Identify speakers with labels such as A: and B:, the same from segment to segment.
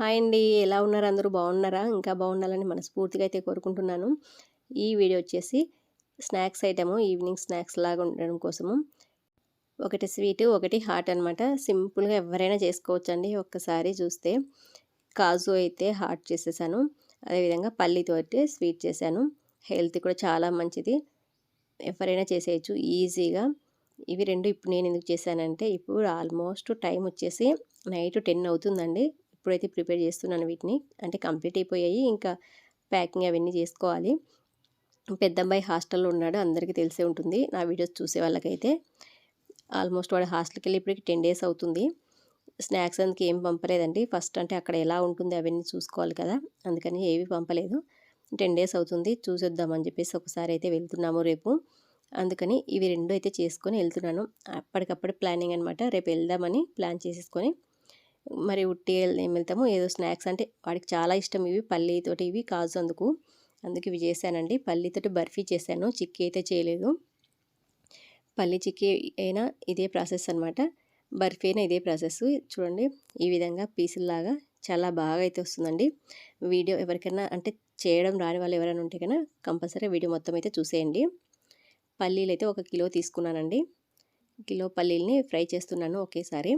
A: Hi అండి. ఎలా ఉన్నారు? అందరూ బాగున్నారా? ఇంకా బాగుండాలని మనస్ఫూర్తిగా అయితే కోరుకుంటున్నాను. ఈ వీడియో వచ్చేసి స్నాక్స్ ఐటము ఈవినింగ్ స్నాక్స్ లాగా ఉండడం కోసము. ఒకటి స్వీట్ ఒకటి హాట్ అనమాట సింపుల్గా ఎవరైనా చేసుకోవచ్చండి ఒక్కసారి చూస్తే. కాజు అయితే హాట్ చేసేసాను. అదేవిధంగా పల్లీతో అయితే స్వీట్ చేశాను. హెల్త్ కూడా చాలా మంచిది. ఎవరైనా చేసేయచ్చు ఈజీగా. ఇవి రెండు ఇప్పుడు నేను ఎందుకు చేశానంటే ఇప్పుడు ఆల్మోస్ట్ టైం వచ్చేసి నైట్ టెన్ అవుతుందండి. ఇప్పుడైతే ప్రిపేర్ చేస్తున్నాను వీటిని. అంటే కంప్లీట్ అయిపోయాయి. ఇంకా ప్యాకింగ్ అవన్నీ చేసుకోవాలి. పెద్ద అబ్బాయి హాస్టల్లో ఉన్నాడు. అందరికీ తెలిసే ఉంటుంది. నా వీడియోస్ చూసే వాళ్ళకైతే. ఆల్మోస్ట్ వాడు హాస్టల్కి వెళ్ళి ఇప్పటికి టెన్ డేస్ అవుతుంది. స్నాక్స్ అందుకే ఏం పంపలేదండి. ఫస్ట్ అంటే అక్కడ ఎలా ఉంటుంది అవన్నీ చూసుకోవాలి కదా. అందుకని ఏవి పంపలేదు. టెన్ డేస్ అవుతుంది. చూసొద్దామని చెప్పేసి ఒకసారి అయితే వెళ్తున్నాము రేపు. అందుకని ఇవి రెండు అయితే చేసుకొని వెళ్తున్నాను. అప్పటికప్పుడు ప్లానింగ్ అనమాట రేపు వెళ్దామని ప్లాన్ చేసేసుకొని మరి ఉట్టి ఏం వెళ్తాము ఏదో స్నాక్స్ అంటే వాడికి చాలా ఇష్టం ఇవి పల్లీతోటి ఇవి కాజు అందుకు. అందుకు ఇవి చేశానండి. పల్లీతోటి బర్ఫీ చేశాను. చిక్కీ అయితే చేయలేదు. పల్లి చిక్కీ అయినా ఇదే ప్రాసెస్ అనమాట బర్ఫీ అయినా ఇదే ప్రాసెస్. చూడండి ఈ విధంగా పీసుల్లాగా చాలా బాగా అయితే వస్తుందండి. వీడియో ఎవరికైనా అంటే చేయడం రాని వాళ్ళు ఎవరైనా ఉంటే కన్నా కంపల్సరీ వీడియో మొత్తం అయితే చూసేయండి. పల్లీలు అయితే ఒక కిలో తీసుకున్నానండి. కిలో పల్లీలని ఫ్రై చేస్తున్నాను ఒకేసారి.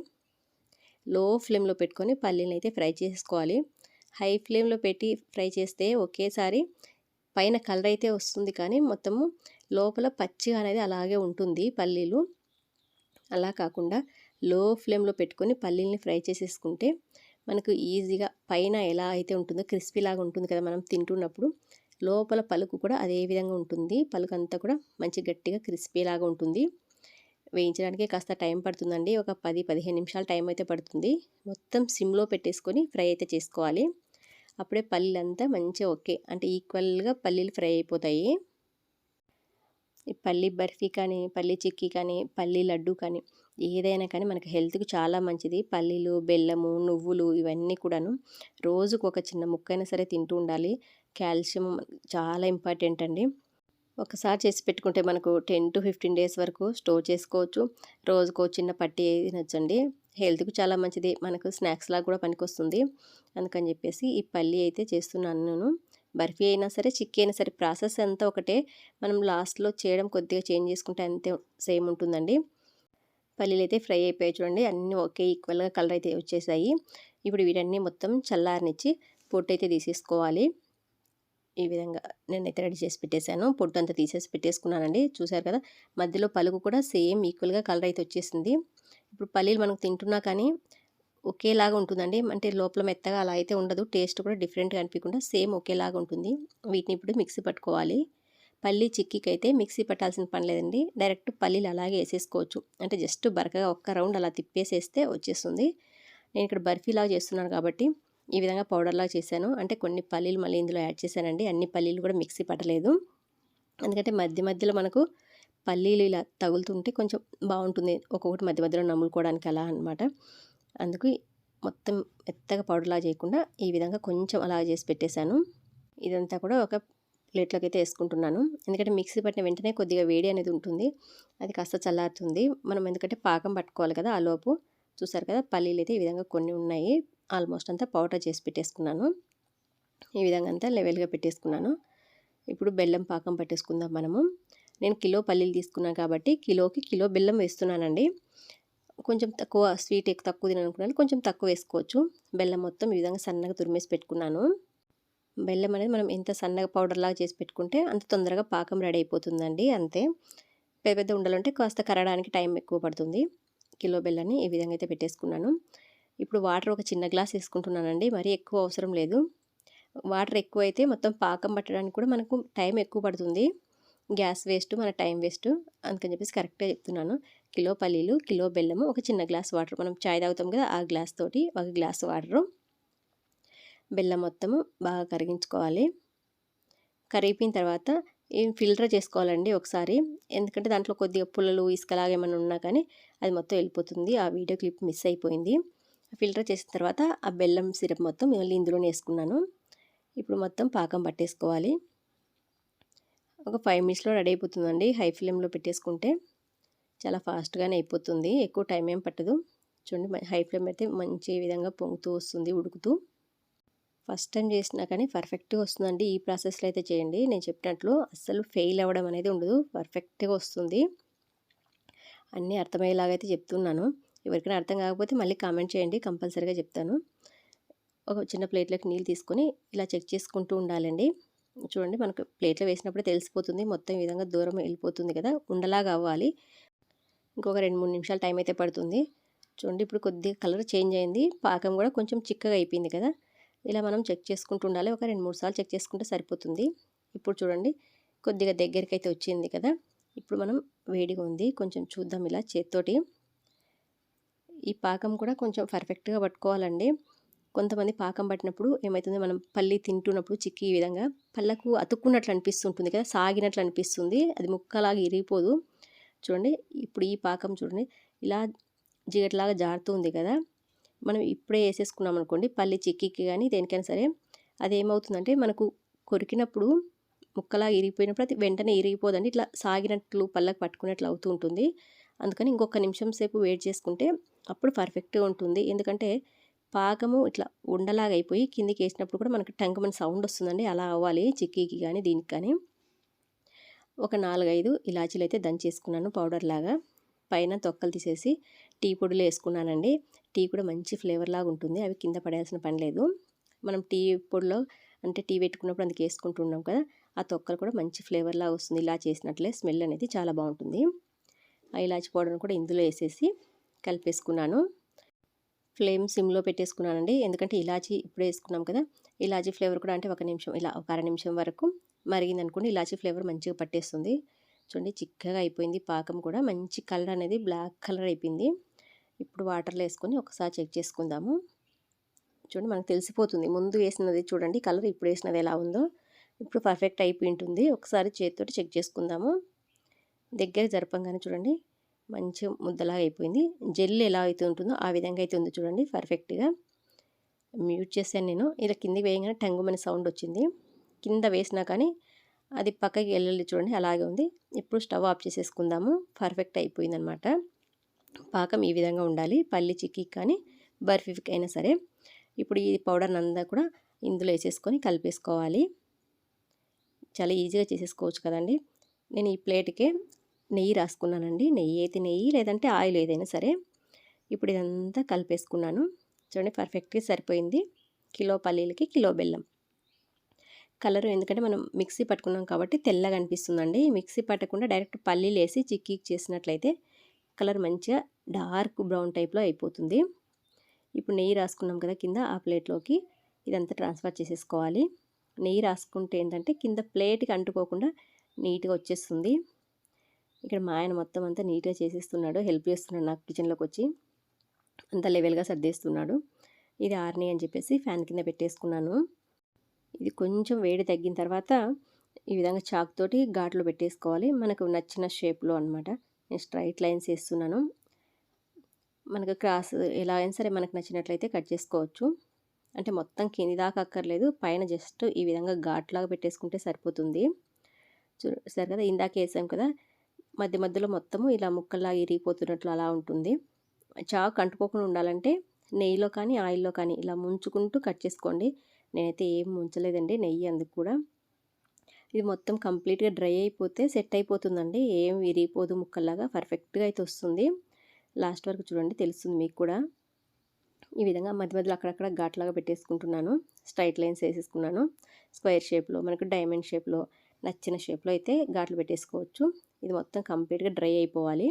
A: లో ఫ్లేమ్లో పెట్టుకొని పల్లీలను అయితే ఫ్రై చేసుకోవాలి. హై ఫ్లేమ్లో పెట్టి ఫ్రై చేస్తే ఒకేసారి పైన కలర్ అయితే వస్తుంది కానీ మొత్తము లోపల పచ్చిగా అనేది అలాగే ఉంటుంది పల్లీలు. అలా కాకుండా లో ఫ్లేమ్లో పెట్టుకొని పల్లీల్ని ఫ్రై చేసేసుకుంటే మనకు ఈజీగా పైన ఎలా అయితే ఉంటుందో క్రిస్పీ లాగా ఉంటుంది కదా మనం తింటున్నప్పుడు లోపల పలుకు కూడా అదే విధంగా ఉంటుంది. పలుకు అంతా కూడా మంచి గట్టిగా క్రిస్పీ లాగా ఉంటుంది. వేయించడానికి కాస్త టైం పడుతుందండి. ఒక పది పదిహేను నిమిషాలు టైం అయితే పడుతుంది. మొత్తం సిమ్లో పెట్టేసుకొని ఫ్రై అయితే చేసుకోవాలి. అప్పుడే పల్లీలంతా మంచిగా ఓకే. అంటే ఈక్వల్గా పల్లీలు ఫ్రై అయిపోతాయి. పల్లి బర్ఫీ కానీ పల్లి చిక్కీ కానీ పల్లి లడ్డు కానీ ఏదైనా కానీ మనకి హెల్త్కి చాలా మంచిది. పల్లీలు బెల్లము నువ్వులు ఇవన్నీ కూడాను రోజుకు ఒక చిన్న ముక్కైనా సరే తింటూ ఉండాలి. కాల్షియం చాలా ఇంపార్టెంట్ అండి. ఒకసారి చేసి పెట్టుకుంటే మనకు టెన్ టు ఫిఫ్టీన్ డేస్ వరకు స్టోర్ చేసుకోవచ్చు. రోజుకో చిన్న పట్టి తినొచ్చండి. హెల్త్కి చాలా మంచిది. మనకు స్నాక్స్ లాగా కూడా పనికొస్తుంది. అందుకని చెప్పేసి ఈ పల్లి అయితే చేస్తున్నాను నేను. బర్ఫీ అయినా సరే చిక్కీ అయినా సరే ప్రాసెస్ అంతా ఒకటే. మనం లాస్ట్లో చేయడం కొద్దిగా చేంజ్ చేసుకుంటే అంతే సేమ్ ఉంటుందండి. పల్లీలు అయితే ఫ్రై అయిపోయాయి చూడండి. అన్నీ ఒకే ఈక్వల్గా కలర్ అయితే వచ్చేసాయి. ఇప్పుడు వీటన్నీ మొత్తం చల్లారనిచ్చి పొట్టు అయితే తీసేసుకోవాలి. ఈ విధంగా నేనైతే రెడీ చేసి పెట్టేశాను. పొట్టు అంతా తీసేసి పెట్టేసుకున్నానండి. చూసారు కదా? మధ్యలో పలుకు కూడా సేమ్ ఈక్వల్గా కలర్ అయితే వచ్చేసింది. ఇప్పుడు పల్లీలు మనకు తింటున్నా కానీ ఒకేలాగా ఉంటుందండి. అంటే లోపల మెత్తగా అలా అయితే ఉండదు. టేస్ట్ కూడా డిఫరెంట్గా అనిపించకుండా సేమ్ ఒకేలాగా ఉంటుంది. వీటిని ఇప్పుడు మిక్సీ పట్టుకోవాలి. పల్లి చిక్కీకి అయితే మిక్సీ పట్టాల్సిన పని లేదండి. డైరెక్ట్ పల్లీలు అలాగే వేసేసుకోవచ్చు. అంటే జస్ట్ బరకగా ఒక్క రౌండ్ అలా తిప్పేసేస్తే వచ్చేస్తుంది. నేను ఇక్కడ బర్ఫీలాగా చేస్తున్నాను కాబట్టి ఈ విధంగా పౌడర్లా చేశాను. అంటే కొన్ని పల్లీలు మళ్ళీ ఇందులో యాడ్ చేశానండి. అన్ని పల్లీలు కూడా మిక్సీ పట్టలేదు. ఎందుకంటే మధ్య మధ్యలో మనకు పల్లీలు ఇలా తగులుతుంటే కొంచెం బాగుంటుంది. ఒక్కొక్కటి మధ్య మధ్యలో నమ్ములుకోవడానికి అలా అనమాట అందుకు మొత్తం మెత్తగా పౌడర్లా చేయకుండా ఈ విధంగా కొంచెం అలా చేసి పెట్టేశాను. ఇదంతా కూడా ఒక ప్లేట్లోకి అయితే వేసుకుంటున్నాను. ఎందుకంటే మిక్సీ పట్టిన వెంటనే కొద్దిగా వేడి అనేది ఉంటుంది. అది కాస్త చల్లారుతుంది. మనం ఎందుకంటే పాకం పట్టుకోవాలి కదా ఆ లోపు. చూసారు కదా? పల్లీలు అయితే ఈ విధంగా కొన్ని ఉన్నాయి. ఆల్మోస్ట్ అంతా పౌడర్ చేసి పెట్టేసుకున్నాను. ఈ విధంగా అంతా లెవెల్గా పెట్టేసుకున్నాను. ఇప్పుడు బెల్లం పాకం పట్టేసుకుందాం మనము. నేను కిలో పల్లీలు తీసుకున్నాను కాబట్టి కిలోకి కిలో బెల్లం వేస్తున్నానండి. కొంచెం తక్కువ స్వీట్ ఎక్కువ తక్కువ తిననుకున్నాను. కొంచెం తక్కువ వేసుకోవచ్చు. బెల్లం మొత్తం ఈ విధంగా సన్నగా తురిమేసి పెట్టుకున్నాను. బెల్లం అనేది మనం ఎంత సన్నగా పౌడర్ లాగా చేసి పెట్టుకుంటే అంత తొందరగా పాకం రెడీ అయిపోతుందండి అంతే. పెద్ద పెద్ద ఉండలుంటే కాస్త కరగడానికి టైం ఎక్కువ పడుతుంది. కిలో బెల్లాన్ని ఈ విధంగా అయితే పెట్టేసుకున్నాను. ఇప్పుడు వాటర్ ఒక చిన్న గ్లాస్ వేసుకుంటున్నానండి. మరీ ఎక్కువ అవసరం లేదు. వాటర్ ఎక్కువ అయితే మొత్తం పాకం పట్టడానికి కూడా మనకు టైం ఎక్కువ పడుతుంది. గ్యాస్ వేస్ట్ మన టైం వేస్ట్ అందుకని చెప్పేసి కరెక్ట్గా చెప్తున్నాను. కిలో పల్లీలు కిలో బెల్లము ఒక చిన్న గ్లాస్ వాటర్. మనం చాయ్ తాగుతాం కదా ఆ గ్లాస్ తోటి ఒక గ్లాస్ వాటరు. బెల్లం మొత్తము బాగా కరిగించుకోవాలి. కరిగిపోయిన తర్వాత ఫిల్టర్ చేసుకోవాలండి ఒకసారి. ఎందుకంటే దాంట్లో కొద్దిగా పుల్లలు ఇసుకలాగా ఏమైనా ఉన్నా కానీ అది మొత్తం వెళ్ళిపోతుంది. ఆ వీడియో క్లిప్ మిస్ అయిపోయింది. ఫిల్టర్ చేసిన తర్వాత ఆ బెల్లం సిరప్ మొత్తం మళ్ళీ ఇందులోనే వేసుకున్నాను. ఇప్పుడు మొత్తం పాకం పట్టేసుకోవాలి. ఒక ఫైవ్ మినిట్స్లో రెడీ అయిపోతుందండి. హై ఫ్లేమ్లో పెట్టేసుకుంటే చాలా ఫాస్ట్గానే అయిపోతుంది. ఎక్కువ టైం ఏం పట్టదు. చూడండి హై ఫ్లేమ్ అయితే మంచి విధంగా పొంగుతూ వస్తుంది ఉడుకుతూ. ఫస్ట్ టైం చేసినా కానీ పర్ఫెక్ట్గా వస్తుందండి. ఈ ప్రాసెస్లో అయితే చేయండి. నేను చెప్పినట్లు అస్సలు ఫెయిల్ అవ్వడం అనేది ఉండదు. పర్ఫెక్ట్గా వస్తుంది. అన్నీ అర్థమయ్యేలాగా అయితే చెప్తున్నాను. ఎవరికైనా అర్థం కాకపోతే మళ్ళీ కామెంట్ చేయండి కంపల్సరీగా చెప్తాను. ఒక చిన్న ప్లేట్లోకి నీళ్ళు తీసుకొని ఇలా చెక్ చేసుకుంటూ ఉండాలండి. చూడండి మనకు ప్లేట్లో వేసినప్పుడే తెలిసిపోతుంది మొత్తం ఈ విధంగా దూరం వెళ్ళిపోతుంది కదా ఉండలాగా అవ్వాలి. ఇంకొక రెండు మూడు నిమిషాలు టైం అయితే పడుతుంది. చూడండి ఇప్పుడు కొద్దిగా కలర్ చేంజ్ అయింది. పాకం కూడా కొంచెం చిక్కగా అయిపోయింది కదా. ఇలా మనం చెక్ చేసుకుంటూ ఉండాలి. ఒక రెండు మూడు సార్లు చెక్ చేసుకుంటే సరిపోతుంది. ఇప్పుడు చూడండి కొద్దిగా దగ్గరికి అయితే వచ్చింది కదా. ఇప్పుడు మనం వేడిగా ఉంది. కొంచెం చూద్దాం ఇలా చేత్తోటి. ఈ పాకం కూడా కొంచెం పర్ఫెక్ట్గా పట్టుకోవాలండి. కొంతమంది పాకం పట్టినప్పుడు ఏమవుతుంది మనం పల్లి తింటున్నప్పుడు చిక్కి ఈ విధంగా పళ్ళకు అతుక్కున్నట్లు అనిపిస్తుంటుంది కదా సాగినట్లు అనిపిస్తుంది. అది ముక్కలాగా ఇరిగిపోదు. చూడండి ఇప్పుడు ఈ పాకం చూడండి ఇలా జిగట్లాగా జారుతుంది కదా. మనం ఇప్పుడే వేసేసుకున్నాం అనుకోండి పల్లి చిక్కికి కానీ దేనికైనా సరే అది ఏమవుతుందంటే మనకు కొరికినప్పుడు ముక్కలాగా ఇరిగిపోయినప్పుడు అది వెంటనే ఇరిగిపోదండి. ఇట్లా సాగినట్లు పళ్ళకు పట్టుకున్నట్లు అవుతూ ఉంటుంది. అందుకని ఇంకొక నిమిషం సేపు వెయిట్ చేసుకుంటే అప్పుడు పర్ఫెక్ట్గా ఉంటుంది. ఎందుకంటే పాకము ఇట్లా ఉండలాగా అయిపోయి కిందికి వేసినప్పుడు కూడా మనకు టంకమని సౌండ్ వస్తుందండి. అలా అవ్వాలి చిక్కీకి కానీ దీనికి కానీ ఒక నాలుగైదు ఇలాచీలు అయితే దంచేసుకున్నాను పౌడర్ లాగా. పైన తొక్కలు తీసేసి టీ పొడిలో వేసుకున్నానండి. టీ కూడా మంచి ఫ్లేవర్ లాగా ఉంటుంది. అవి కింద పడేయాల్సిన పని లేదు. మనం టీ పొడిలో అంటే టీ పెట్టుకున్నప్పుడు అందుకు వేసుకుంటున్నాం కదా. ఆ తొక్కలు కూడా మంచి ఫ్లేవర్ లాగా వస్తుంది. ఇలా చేసినట్లే స్మెల్ అనేది చాలా బాగుంటుంది. ఇలాచి పౌడర్ని కూడా ఇందులో వేసేసి కలిపేసుకున్నాను. ఫ్లేమ్ సిమ్లో పెట్టేసుకున్నానండి. ఎందుకంటే ఇలాచి ఇప్పుడు వేసుకున్నాం కదా ఇలాచి ఫ్లేవర్ కూడా అంటే ఒక నిమిషం ఇలా ఒక అర నిమిషం వరకు మరిగింది అనుకోండి ఇలాచీ ఫ్లేవర్ మంచిగా పట్టేస్తుంది. చూడండి చిక్కగా అయిపోయింది పాకం కూడా. మంచి కలర్ అనేది బ్లాక్ కలర్ అయిపోయింది. ఇప్పుడు వాటర్లో వేసుకొని ఒకసారి చెక్ చేసుకుందాము. చూడండి మనకు తెలిసిపోతుంది. ముందు వేసినది చూడండి కలర్ ఇప్పుడు వేసినది ఎలా ఉందో. ఇప్పుడు పర్ఫెక్ట్ అయిపోయి ఉంటుంది. ఒకసారి చేతితో చెక్ చేసుకుందాము. దగ్గర జరపంగానే చూడండి మంచి ముద్దలాగా అయిపోయింది. జెల్ ఎలా అయితే ఉంటుందో ఆ విధంగా అయితే ఉంది చూడండి పర్ఫెక్ట్గా. మ్యూట్ చేశాను నేను. ఇలా కిందికి వేయగానే టంగుమని సౌండ్ వచ్చింది. కింద వేసినా కానీ అది పక్కకి వెళ్ళాలి చూడండి అలాగే ఉంది. ఇప్పుడు స్టవ్ ఆఫ్ చేసేసుకుందాము. పర్ఫెక్ట్ అయిపోయిందనమాట. పాకం ఈ విధంగా ఉండాలి. పల్లి చిక్కీ కానీ బర్ఫీకి అయినా సరే. ఇప్పుడు ఈ పౌడర్ అంతా కూడా ఇందులో వేసేసుకొని కలిపేసుకోవాలి. చాలా ఈజీగా చేసేసుకోవచ్చు కదండి. నేను ఈ ప్లేట్కే నెయ్యి రాసుకున్నానండి. నెయ్యి అయితే నెయ్యి లేదంటే ఆయిల్ ఏదైనా సరే. ఇప్పుడు ఇదంతా కలిపేసుకున్నాను. చూడండి పర్ఫెక్ట్గా సరిపోయింది. కిలో పల్లీలకి కిలో బెల్లం. కలరు ఎందుకంటే మనం మిక్సీ పట్టుకున్నాం కాబట్టి తెల్లగా అనిపిస్తుందండి. మిక్సీ పట్టకుండా డైరెక్ట్ పల్లీలు వేసి చిక్కీ చేసినట్లయితే కలర్ మంచిగా డార్క్ బ్రౌన్ టైప్లో అయిపోతుంది. ఇప్పుడు నెయ్యి రాసుకున్నాం కదా కింద ఆ ప్లేట్లోకి ఇదంతా ట్రాన్స్ఫర్ చేసేసుకోవాలి. నెయ్యి రాసుకుంటే ఏంటంటే కింద ప్లేట్కి అంటుకోకుండా నీట్గా వచ్చేస్తుంది. ఇక్కడ మా ఆయన మొత్తం అంతా నీట్గా చేసేస్తున్నాడు. హెల్ప్ చేస్తున్నాడు నాకు కిచెన్లోకి వచ్చి. అంత లెవెల్గా సర్దేస్తున్నాడు. ఇది ఆర్ని అని చెప్పేసి ఫ్యాన్ కింద పెట్టేసుకున్నాను. ఇది కొంచెం వేడి తగ్గిన తర్వాత ఈ విధంగా చాక్ తోటి ఘాట్లో పెట్టేసుకోవాలి. మనకు నచ్చిన షేప్లో అనమాట నేను స్ట్రైట్ లైన్స్ వేస్తున్నాను. మనకు క్రాస్ ఎలా అయినా సరే మనకు నచ్చినట్లయితే కట్ చేసుకోవచ్చు. అంటే మొత్తం కింది దాకా అక్కర్లేదు. పైన జస్ట్ ఈ విధంగా ఘాట్లాగా పెట్టేసుకుంటే సరిపోతుంది. చూ సరే కదా? ఇందాక వేసాం కదా? మధ్య మధ్యలో మొత్తము ఇలా ముక్కల్లా ఇరిగిపోతున్నట్లు అలా ఉంటుంది. చాకు అంటుకోకుండా ఉండాలంటే నెయ్యిలో కానీ ఆయిల్లో కానీ ఇలా ముంచుకుంటూ కట్ చేసుకోండి. నేనైతే ఏం ముంచలేదండి నెయ్యి అందుకు కూడా. ఇది మొత్తం కంప్లీట్గా డ్రై అయిపోతే సెట్ అయిపోతుందండి. ఏం విరిగిపోదు ముక్కల్లాగా పర్ఫెక్ట్గా అయితే వస్తుంది. లాస్ట్ వరకు చూడండి తెలుస్తుంది మీకు కూడా. ఈ విధంగా మధ్య మధ్యలో అక్కడక్కడ ఘాట్లాగా పెట్టేసుకుంటున్నాను. స్ట్రైట్ లైన్స్ వేసేసుకున్నాను. స్క్వేర్ షేప్లో మనకు డైమండ్ షేప్లో నచ్చిన షేప్లో అయితే ఘాట్లు పెట్టేసుకోవచ్చు. ఇది మొత్తం కంప్లీట్గా డ్రై అయిపోవాలి.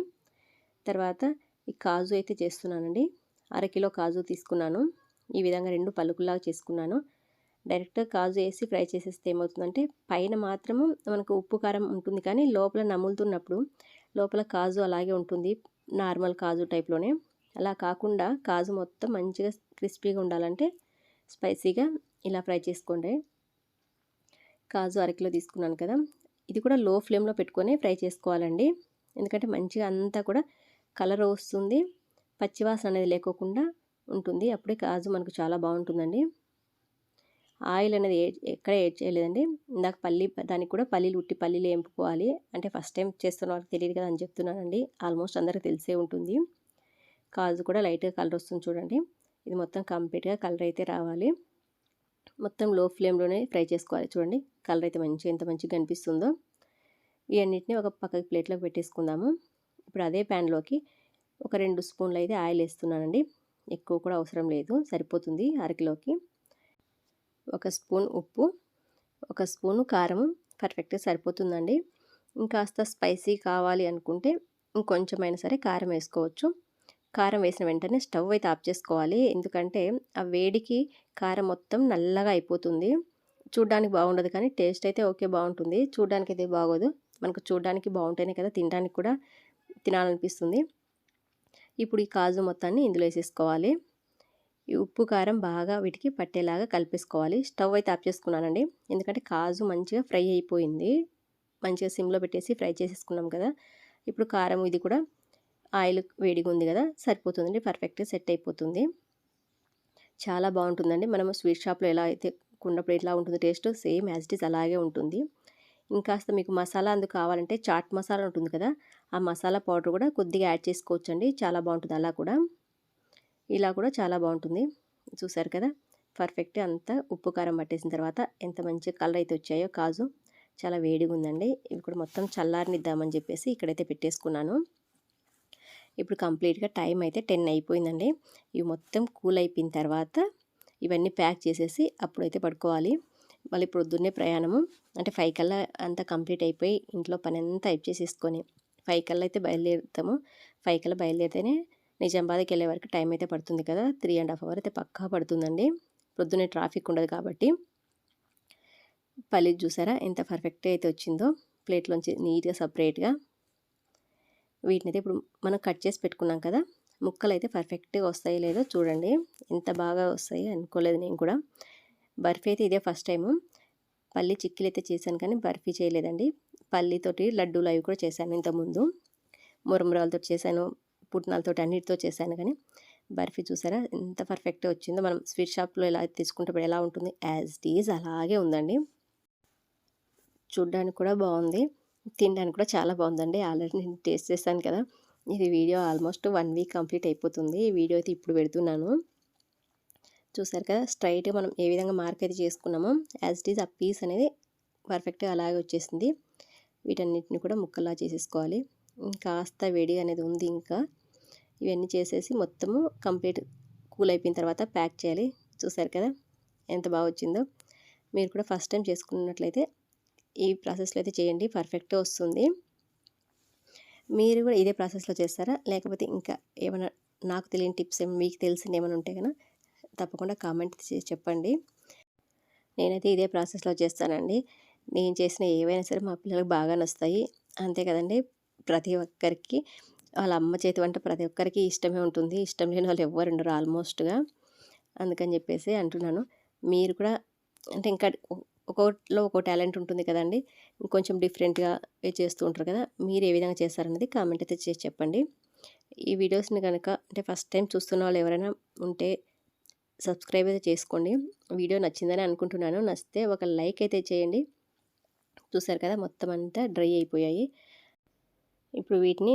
A: తర్వాత ఈ కాజు అయితే చేస్తున్నానండి. అరకిలో కాజు తీసుకున్నాను. ఈ విధంగా రెండు పలుకులాగా చేసుకున్నాను. డైరెక్ట్ కాజు వేసి ఫ్రై చేసేస్తే ఏమవుతుందంటే పైన మాత్రము మనకు ఉప్పు కారం ఉంటుంది కానీ లోపల నములుతున్నప్పుడు లోపల కాజు అలాగే ఉంటుంది నార్మల్ కాజు టైప్లోనే. అలా కాకుండా కాజు మొత్తం మంచిగా క్రిస్పీగా ఉండాలంటే స్పైసీగా ఇలా ఫ్రై చేసుకోండి. కాజు అరకిలో తీసుకున్నాను కదా ఇది కూడా లో ఫ్లేమ్లో పెట్టుకొని ఫ్రై చేసుకోవాలండి. ఎందుకంటే మంచిగా అంతా కూడా కలర్ వస్తుంది. పచ్చివాసన అనేది లేకోకుండా ఉంటుంది. అప్పుడే కాజు మనకు చాలా బాగుంటుందండి. ఆయిల్ అనేది ఎక్కడ ఏడ్ చేయలేదండి. ఇందాక పల్లి దానికి కూడా పల్లీలు ఉట్టి పల్లీలు వేపుకోవాలి అంటే ఫస్ట్ టైం చేస్తున్న వాళ్ళకి తెలియదు కదా అని చెప్తున్నానండి. ఆల్మోస్ట్ అందరికి తెలిసే ఉంటుంది. కాజు కూడా లైట్గా కలర్ వస్తుంది చూడండి. ఇది మొత్తం కంప్లీట్గా కలర్ అయితే రావాలి. మొత్తం లో ఫ్లేమ్లోనే ఫ్రై చేసుకోవాలి. చూడండి కలర్ అయితే మంచిగా ఎంత మంచిగా కనిపిస్తుందో ఇవన్నిటిని ఒక పక్కకి ప్లేట్లోకి పెట్టేసుకుందాము. ఇప్పుడు అదే ప్యాన్లోకి ఒక రెండు స్పూన్లు అయితే ఆయిల్ వేస్తున్నానండి. ఎక్కువ కూడా అవసరం లేదు సరిపోతుంది అరకిలోకి. ఒక స్పూన్ ఉప్పు ఒక స్పూను కారం పర్ఫెక్ట్గా సరిపోతుందండి. ఇంకాస్త స్పైసీ కావాలి అనుకుంటే ఇంకొంచెమైనా సరే కారం వేసుకోవచ్చు. కారం వేసిన వెంటనే స్టవ్ అయితే ఆఫ్ చేసుకోవాలి. ఎందుకంటే ఆ వేడికి కారం మొత్తం నల్లగా అయిపోతుంది. చూడ్డానికి బాగుండదు కానీ టేస్ట్ అయితే ఓకే బాగుంటుంది. చూడ్డానికి అయితే బాగోదు. మనకు చూడ్డానికి బాగుంటేనే కదా తినడానికి కూడా తినాలనిపిస్తుంది. ఇప్పుడు ఈ కాజు మొత్తాన్ని ఇందులో వేసేసుకోవాలి. ఈ ఉప్పు కారం బాగా వీటికి పట్టేలాగా కలిపేసుకోవాలి. స్టవ్ అయితే ఆఫ్ చేసుకున్నానండి. ఎందుకంటే కాజు మంచిగా ఫ్రై అయిపోయింది. మంచిగా సిమ్లో పెట్టేసి ఫ్రై చేసేసుకున్నాం కదా. ఇప్పుడు కారం ఇది కూడా ఆయిల్ వేడిగా ఉంది కదా సరిపోతుందండి పర్ఫెక్ట్గా సెట్ అయిపోతుంది. చాలా బాగుంటుందండి. మనం స్వీట్ షాప్లో ఎలా అయితే కొన్నప్పుడు ఎట్లా ఉంటుంది taste same as it is అలాగే ఉంటుంది. ఇంకాస్త మీకు మసాలా అందుకు కావాలంటే చాట్ మసాలా ఉంటుంది కదా ఆ మసాలా పౌడర్ కూడా కొద్దిగా యాడ్ చేసుకోవచ్చండి. చాలా బాగుంటుంది అలా కూడా. ఇలా కూడా చాలా బాగుంటుంది. చూసారు కదా పర్ఫెక్ట్ అంతా ఉప్పు కారం పట్టేసిన తర్వాత ఎంత మంచి కలర్ అయితే వచ్చాయో కాజు. చాలా వేడిగా ఉందండి. ఇవి కూడా మొత్తం చల్లారనిద్దామని చెప్పేసి ఇక్కడైతే పెట్టేసుకున్నాను. ఇప్పుడు కంప్లీట్గా టైం అయితే టెన్ అయిపోయిందండి. ఇవి మొత్తం కూల్ అయిపోయిన తర్వాత ఇవన్నీ ప్యాక్ చేసేసి అప్పుడైతే పడుకోవాలి. మళ్ళీ పొద్దున్నే ప్రయాణము. అంటే ఫైవ్ కల్లా అంతా కంప్లీట్ అయిపోయి ఇంట్లో పని అంతా అయిపోచేసేసుకొని ఫైవ్ కల్లా అయితే బయలుదేరుతాము. ఫైవ్ కల్లా బయలుదేరితేనే నిజామాబాద్కి వెళ్ళే వరకు టైం అయితే పడుతుంది కదా. త్రీ అండ్ హాఫ్ అవర్ అయితే పక్కా పడుతుందండి. పొద్దున్నే ట్రాఫిక్ ఉండదు కాబట్టి. పల్లి చూసారా? ఎంత పర్ఫెక్ట్గా అయితే వచ్చిందో. ప్లేట్లోంచి నీట్గా సపరేట్గా వీటిని అయితే ఇప్పుడు మనం కట్ చేసి పెట్టుకున్నాం కదా ముక్కలు అయితే పర్ఫెక్ట్గా వస్తాయి లేదో చూడండి. ఎంత బాగా వస్తాయి అనుకోలేదు నేను కూడా. బర్ఫీ అయితే ఇదే ఫస్ట్ టైము. పల్లి చిక్కీలు అయితే చేశాను కానీ బర్ఫీ చేయలేదండి. పల్లితోటి లడ్డూలు అవి కూడా చేశాను ఇంతకుముందు. మురమురాలతో చేశాను పుట్నాలతో అన్నిటితో చేశాను కానీ బర్ఫీ చూసారా ఎంత పర్ఫెక్ట్గా వచ్చిందో. మనం స్వీట్ షాప్లో ఎలా తీసుకుంటే ఎలా ఉంటుంది? యాజ్ ఈజ్ అలాగే ఉందండి. చూడ్డానికి కూడా బాగుంది. తినడానికి కూడా చాలా బాగుందండి. ఆల్రెడీ నేను టేస్ట్ చేశాను కదా. ఇది video almost one week complete అయిపోతుంది. ఈ వీడియో అయితే ఇప్పుడు పెడుతున్నాను. చూసారు కదా స్ట్రైట్గా మనం ఏ విధంగా మార్క్ అయితే చేసుకున్నామో యాజ్ ఇట్ ఈజ్ ఆ పీస్ అనేది పర్ఫెక్ట్గా అలాగే వచ్చేసింది. వీటన్నిటిని కూడా ముక్కలా చేసేసుకోవాలి. కాస్త వేడి అనేది ఉంది ఇంకా. ఇవన్నీ చేసేసి మొత్తము కంప్లీట్ కూల్ అయిపోయిన తర్వాత ప్యాక్ చేయాలి. చూసారు కదా ఎంత బాగా వచ్చిందో. మీరు కూడా ఫస్ట్ టైం చేసుకున్నట్లయితే ఈ ప్రాసెస్లో అయితే చేయండి. పర్ఫెక్ట్గా వస్తుంది. మీరు కూడా ఇదే ప్రాసెస్లో చేస్తారా? లేకపోతే ఇంకా ఏమైనా నాకు తెలియని టిప్స్ ఏమైనా మీకు తెలిసింది ఏమైనా ఉంటే కనుక తప్పకుండా కామెంట్ చేసి చెప్పండి. నేనైతే ఇదే ప్రాసెస్లో చేస్తానండి. నేను చేసిన ఏవైనా సరే మా పిల్లలకు బాగా నస్తాయి అంతే కదండి. ప్రతి ఒక్కరికి వాళ్ళ అమ్మ చేతి వంట ప్రతి ఒక్కరికి ఇష్టమే ఉంటుంది. ఇష్టం లేని వాళ్ళు ఎవ్వరు ఉండరు ఆల్మోస్ట్గా. అందుకని చెప్పేసి అంటున్నాను. మీరు కూడా అంటే ఇంకా ఒక్కొక్కటిలో ఒక్కో టాలెంట్ ఉంటుంది కదండి. కొంచెం డిఫరెంట్గా చేస్తూ ఉంటారు కదా. మీరు ఏ విధంగా చేస్తారనేది కామెంట్ అయితే చేసి చెప్పండి. ఈ వీడియోస్ని కనుక అంటే ఫస్ట్ టైం చూస్తున్న వాళ్ళు ఎవరైనా ఉంటే సబ్స్క్రైబ్ అయితే చేసుకోండి. వీడియో నచ్చిందని అనుకుంటున్నాను. నచ్చితే ఒక లైక్ అయితే చేయండి. చూసారు కదా మొత్తం అంతా డ్రై అయిపోయాయి. ఇప్పుడు వీటిని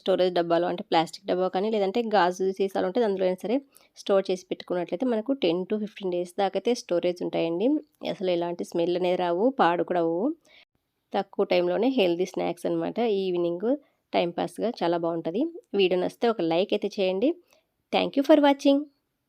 A: స్టోరేజ్ డబ్బాలో అంటే ప్లాస్టిక్ డబ్బా కానీ లేదంటే గాజు సీసాలు ఉంటే అందులో అయినా సరే స్టోర్ చేసి పెట్టుకున్నట్లయితే మనకు టెన్ టు ఫిఫ్టీన్ డేస్ దాకా అయితే స్టోరేజ్ ఉంటాయండి. అసలు ఎలాంటి స్మెల్ అనేది రావు పాడు కూడా తక్కువ టైంలోనే హెల్దీ స్నాక్స్ అనమాట ఈవినింగ్ టైంపాస్గా చాలా బాగుంటుంది. వీడియో నచ్చితే ఒక లైక్ అయితే చేయండి. Thank you for watching.